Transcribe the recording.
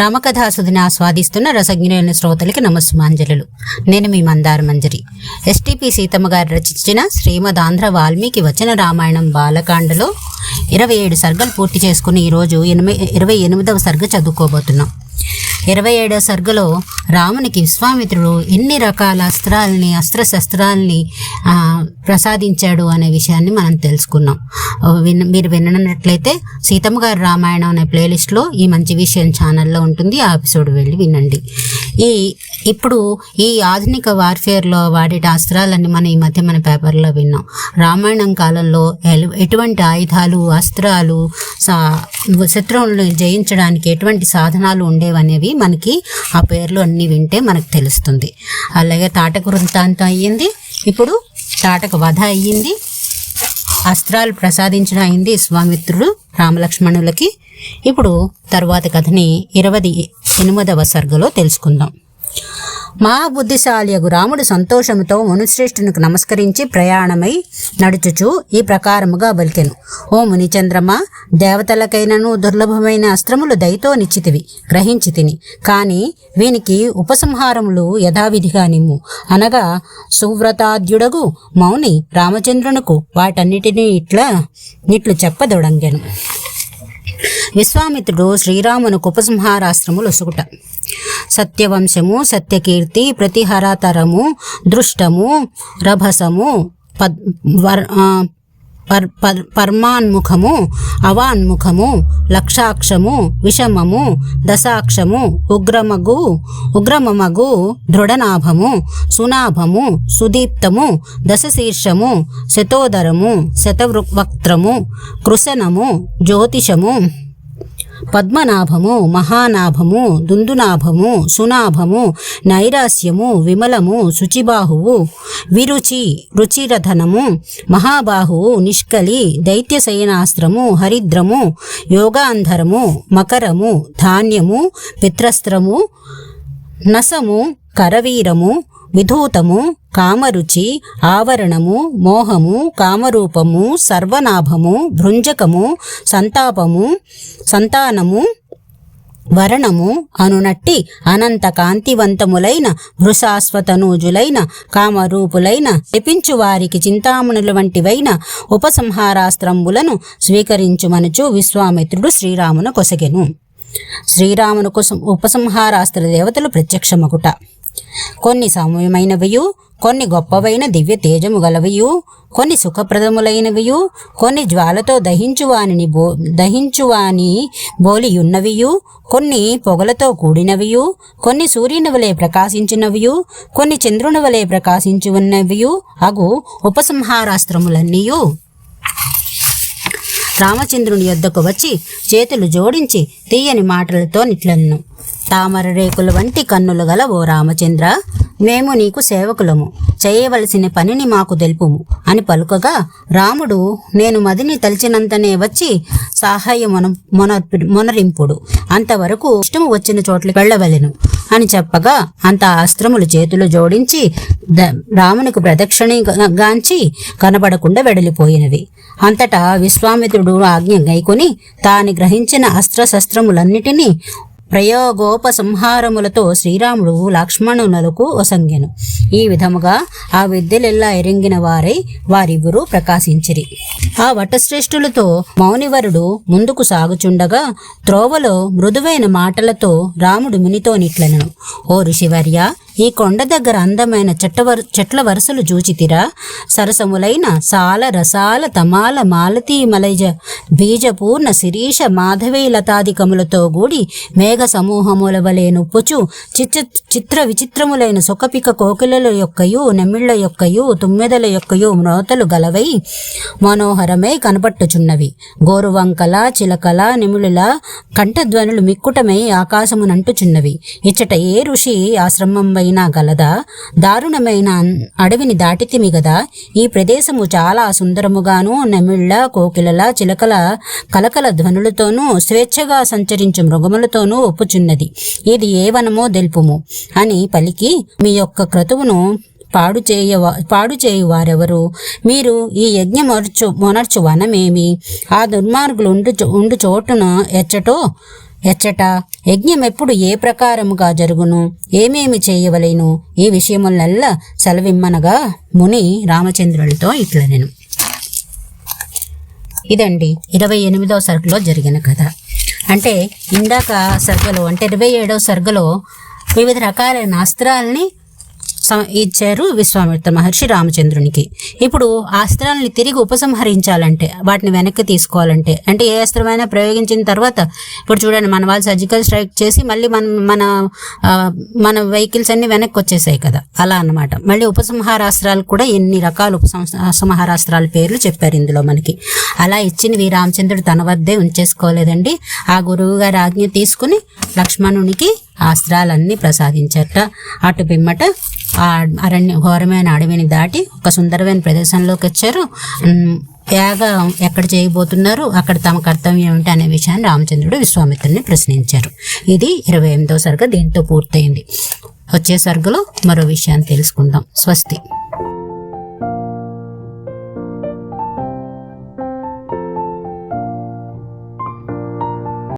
రామకథాసుదిని ఆస్వాదిస్తున్న రసజ్ఞులైన శ్రోతలకి నమస్మాంజలు నేను మీ మందార మంజరి. ఎస్టిపి సీతమ్మ గారు రచించిన శ్రీమద్ ఆంధ్ర వాల్మీకి వచన రామాయణం బాలకాండలో ఇరవై ఏడు సర్గలు పూర్తి చేసుకుని ఈరోజు ఎనిమిది ఇరవై ఎనిమిదవ సర్గ చదువుకోబోతున్నాం. ఇరవై ఏడవ సర్గలో రామునికి విశ్వామిత్రుడు ఎన్ని రకాల అస్త్రాలని అస్త్రశస్త్రాలని ప్రసాదించాడు అనే విషయాన్ని మనం తెలుసుకున్నాం. విన్ మీరు విననట్లయితే సీతమ్మ గారి రామాయణం అనే ప్లేలిస్ట్లో ఈ మంచి విషయం ఛానల్లో ఉంటుంది. ఆ ఎపిసోడ్ వెళ్ళి వినండి. ఈ ఇప్పుడు ఈ ఆధునిక వార్ఫేర్లో వాడే అస్త్రాలన్నీ మనం ఈ మధ్య మన పేపర్లో విన్నాం. రామాయణం కాలంలో ఎటువంటి ఆయుధాలు అస్త్రాలు సా శత్రువులను జయించడానికి ఎటువంటి సాధనాలు ఉండేవనేవి మనకి ఆ పేర్లు అన్నీ వింటే మనకు తెలుస్తుంది. అలాగే తాటక వృత్తాంతం అయ్యింది. ఇప్పుడు తాటక వధ అయ్యింది. అస్త్రాలు ప్రసాదించడం అయింది స్వామిత్రుడు రామలక్ష్మణులకి. ఇప్పుడు తరువాత కథని ఇరవై ఎనిమిదవ సర్గలో తెలుసుకుందాం. మహాబుద్ధిశాలియగు రాముడు సంతోషముతో మునిశ్రేష్ఠునికి నమస్కరించి ప్రయాణమై నడుచుచు ఈ ప్రకారముగా బలికెను. ఓ మునిచంద్రమ దేవతలకైనను దుర్లభమైన అస్త్రములు దయతో నిచ్చితివి గ్రహించి తిని. కానీ వీనికి ఉపసంహారములు యథావిధిగా నిమ్ము. అనగా సువ్రతాద్యుడగు మౌని రామచంద్రునకు వాటన్నిటినీ ఇట్లా నిట్లు చెప్పదొడంగెను. విశ్వామిత్రుడు శ్రీరామును ఉపసంహారాస్త్రములు ఒసుగుట సత్యవంశము సత్యకీర్తి ప్రతిహరతరము దృష్టము రభసము పద్ వర్ పర్ పర్ పర్మాన్ముఖము అవాన్ముఖము లక్షాక్షము విషమము దశాక్షము ఉగ్రమగు ఉగ్రమమగు దృఢనాభము సునాభము సుదీప్తము దశశీర్షము శతోదరము శతవక్త్రము కృశనము జ్యోతిషము. పద్మనాభము మహానాభము దుందునాభము సునాభము నైరాస్యము విమలము శుచిబాహువు విరుచి రుచిరధనము మహాబాహువు నిష్కలి దైత్యశయనాస్త్రము హరిద్రము యోగాంధరము మకరము ధాన్యము పిత్రస్త్రము నసము కరవీరము విధూతము కామరుచి ఆవరణము మోహము కామరూపము సర్వనాభము భృంజకము సంతాపము సంతానము వరణము అనునట్టి అనంత కాంతివంతములైన వృషాశ్వతనూజులైన కామరూపులైన శపించు వారికి చింతామణుల వంటివైన ఉపసంహారాస్త్రంబులను స్వీకరించుమనుచు విశ్వామిత్రుడు శ్రీరామును కొసగెను. శ్రీరామును కోసం ఉపసంహారాస్త్ర దేవతలు ప్రత్యక్షమగుట. కొన్ని సౌమ్యమైనవియు కొన్ని గొప్పవైన దివ్య తేజము గలవియు కొన్ని సుఖప్రదములైనవియు కొన్ని జ్వాలతో దహించువానిని బో దహించువాని బోలియున్నవియు కొన్ని పొగలతో కూడినవియు కొన్ని సూర్యుని వలె ప్రకాశించినవియు కొన్ని చంద్రుని వలె ప్రకాశించున్నవియు అగు ఉపసంహారాస్త్రములన్నీయు. రామచంద్రుని యొద్దకు వచ్చి చేతులు జోడించి తీయని మాటలతో నిట్లన్ను. తామర రేకుల వంటి కన్నులు గల ఓ రామచంద్ర మేము నీకు సేవకులము. చేయవలసిన పనిని మాకు తెలుపుము అని పలుకగా రాముడు నేను మదిని తలిచినంతనే వచ్చి సహాయ మొన మొనరింపుడు. అంతవరకు ఇష్టము వచ్చిన చోట్ల వెళ్ళవలెను అని చెప్పగా అంత అస్త్రములు చేతులు జోడించి ద- రామునికి ప్రదక్షిణ గాంచి కనబడకుండా వెడలిపోయినవి. అంతటా విశ్వామిత్రుడు ఆజ్ఞ గైకొని తాను గ్రహించిన అస్త్రశస్త్రములన్నిటినీ ప్రయోగోపసంహారములతో శ్రీరాముడు లక్ష్మణునలకు వసంగెను. ఈ విధముగా ఆ విద్యలెల్లా ఎరింగిన వారై వారిరువురు ప్రకాశించిరి. ఆ వటశ్రేష్ఠులతో మౌనివరుడు ముందుకు సాగుచుండగా త్రోవలో మృదువైన మాటలతో రాముడు మునితో నిట్లను ఓ ఋషివర్య ఈ కొండ దగ్గర అందమైన చెట్ల వరు చెట్ల వరుసలు చూచితిరా? సరసములైన సాల రసాల తమాల మాలతీ మలైజ బీజపూర్ణ శిరీష మాధవీ లతాదికములతో గూడి మేఘ సమూహముల వలె నొప్పుచు చిత్ర చిత్ర విచిత్రములైన సుఖపిక కోకిలల యొక్కయు నెమిళ్ళ యొక్కయు తుమ్మెదల యొక్కయు మ్రోతలు గలవై మనోహరమై కనపట్టుచున్నవి. గోరువంకల చిలకల నిములుల కంఠధ్వనులు మిక్కుటమై ఆకాశమునంటుచున్నవి. ఇచ్చట ఏ ఋషి ఆశ్రమం ఆశ్రమంపైన గలదా? దారుణమైన అడవిని దాటితిమి గదా? ఈ ప్రదేశము చాలా సుందరముగాను నెమిళ్ళ కోకిలల చిలకల కలకల ధ్వనులతోనూ స్వేచ్ఛగా సంచరించు మృగములతోనూ ఒప్పుచున్నది. ఇది ఏ వనమో తెలుపుము. అని పలికి మీ యొక్క క్రతువును పాడు చేయ పాడు చేయు వారెవరు మీరు ఈ యజ్ఞమర్చు మొనర్చు వనమేమి? ఆ దుర్మార్గులు ఉండు చో- ఉండు చోటున ఎచ్చటో ఎచ్చట యజ్ఞం ఎప్పుడు ఏ ప్రకారముగా జరుగును? ఏమేమి చేయవలేను? ఈ విషయములనల్లా సెలవిమ్మనగా ముని రామచంద్రులతో ఇట్ల నేను ఇదండి ఇరవై ఎనిమిదవ సర్గలో జరిగిన కథ. అంటే ఇందాక సర్గలో అంటే ఇరవై ఏడవ సర్గలో వివిధ రకాలైన అస్త్రాలని ఇచ్చారు విశ్వామిత్ర మహర్షి రామచంద్రునికి. ఇప్పుడు అస్త్రాలని తిరిగి ఉపసంహరించాలంటే వాటిని వెనక్కి తీసుకోవాలంటే అంటే ఏ అస్త్రమైనా ప్రయోగించిన తర్వాత ఇప్పుడు చూడండి మన వాళ్ళు సర్జికల్ స్ట్రైక్ చేసి మళ్ళీ మన మన మన వెహికల్స్ అన్ని వెనక్కి వచ్చేసాయి కదా. అలా అన్నమాట. మళ్ళీ ఉపసంహారాస్త్రాలు కూడా ఎన్ని రకాల ఉపసంహారాస్త్రాల పేర్లు చెప్పారు ఇందులో మనకి. అలా ఇచ్చినవి రామచంద్రుడు తన వద్దే ఉంచేసుకోలేదండి. ఆ గురువు గారి ఆజ్ఞ తీసుకుని లక్ష్మణునికి ఆ అస్త్రాలన్నీ ప్రసాదించట. అటు పిమ్మట ఆ అరణ్య ఘోరమైన అడవిని దాటి ఒక సుందరమైన ప్రదేశంలోకి వచ్చారు. యాగం ఎక్కడ చేయబోతున్నారు అక్కడ తమ కర్తవ్యం ఏమిటి అనే విషయాన్ని రామచంద్రుడు విశ్వామిత్రుని ప్రశ్నించారు. ఇది ఇరవై ఎనిమిదవ సరుగు దీంతో పూర్తయింది. వచ్చే సరుకులో మరో విషయాన్ని తెలుసుకుందాం. స్వస్తి.